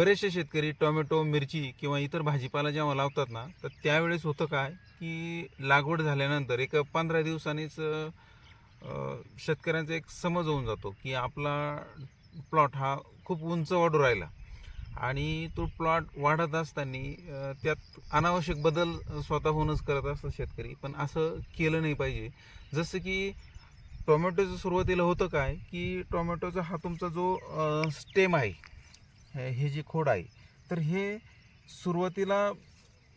बरेचसे शेतकरी टोमॅटो मिरची किंवा इतर भाजीपाला जेव्हा लावतात ना तर त्यावेळेस होतं काय की लागवड झाल्यानंतर एक पंधरा दिवसांनीच शेतकऱ्यांचा एक समज होऊन जातो की आपला प्लॉट हा खूप उंच वाढू राहिला. आणि तो प्लॉट वाढत असताना त्यात अनावश्यक बदल स्वतःहूनच करत असतात शेतकरी. पण असं केलं नाही पाहिजे. जसं की टोमॅटोचं सुरुवातीला होतं काय की टोमॅटोचा हा तुमचा जो स्टेम आहे हे जी खोड आहे तर हे सुरुवातीला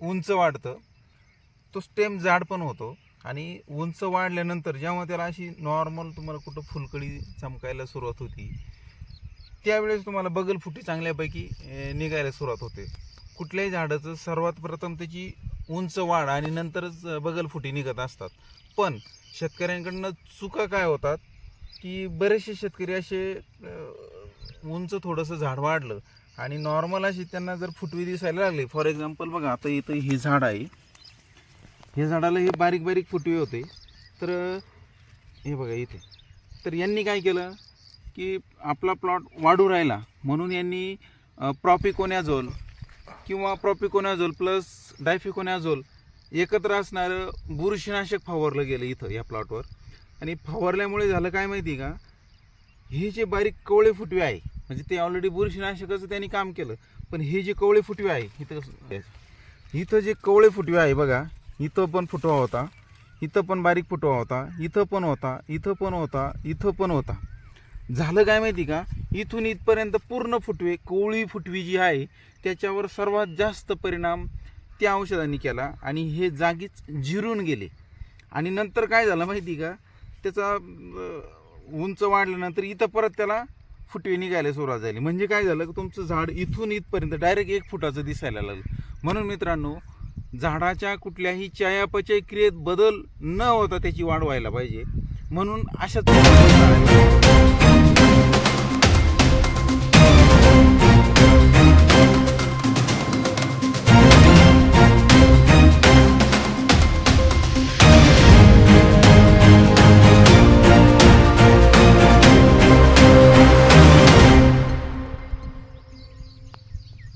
उंच वाढतं. तो स्टेम जाड पण होतो आणि उंच वाढल्यानंतर जेव्हा त्याला अशी नॉर्मल तुम्हाला कुठं फुलकडी चमकायला सुरुवात होती त्यावेळेस तुम्हाला बगल फुटी चांगल्यापैकी निघायला सुरुवात होते. कुठल्याही झाडाचं सर्वात प्रथम त्याची उंच वाढ आणि नंतरच बगल फुटी निघत असतात. पण शेतकऱ्यांकडनं चुका काय होतात की बरेचसे शेतकरी असे उंच थोडंसं झाड वाढलं. आणि नॉर्मल अशी त्यांना जर फुटवी दिसायला लागली फॉर एक्झाम्पल बघा आता इथं हे झाड आहे. हे झाडाला हे बारीक बारीक फुटवे होते. तर हे बघा इथे. तर यांनी काय केलं की आपला प्लॉट वाढू राहिला. म्हणून यांनी प्रॉपिकोनॅझोल किंवा प्रॉपिकोनॅझोल प्लस डायफिकोनॅझोल एकत्र असणारं बुरशीनाशक फवारलं गेलं इथं या प्लॉटवर आणि फवारल्यामुळे झालं काय माहिती का? हे जे बारीक कवळे फुटवे आहे म्हणजे ते ऑलरेडी बुरशीनाशकाचं त्यांनी काम केलं पण हे जे कवळे फुटवे आहे इथं इथं जे कवळे फुटवे आहे बघा इथं पण फुटवा होता इथं पण बारीक फुटवा होता इथं पण होता इथं पण होता इथं पण होता. झालं काय माहिती का? इथून इथपर्यंत पूर्ण फुटवे कोवळी फुटवी जी आहे त्याच्यावर सर्वात जास्त परिणाम त्या औषधांनी केला आणि हे जागीच जिरून गेले. आणि नंतर काय झालं माहिती का? त्याचा उंच वाढल्यानंतर इथं परत त्याला फुटवे निघायला सुरुवात झाली. म्हणजे काय झालं की तुमचं झाड इथून इथपर्यंत डायरेक्ट एक फुटाचं दिसायला लागलं. म्हणून मित्रांनो झाडाच्या कुठल्याही चयापचय क्रियेत बदल न होता त्याची वाढ व्हायला पाहिजे. म्हणून अशाच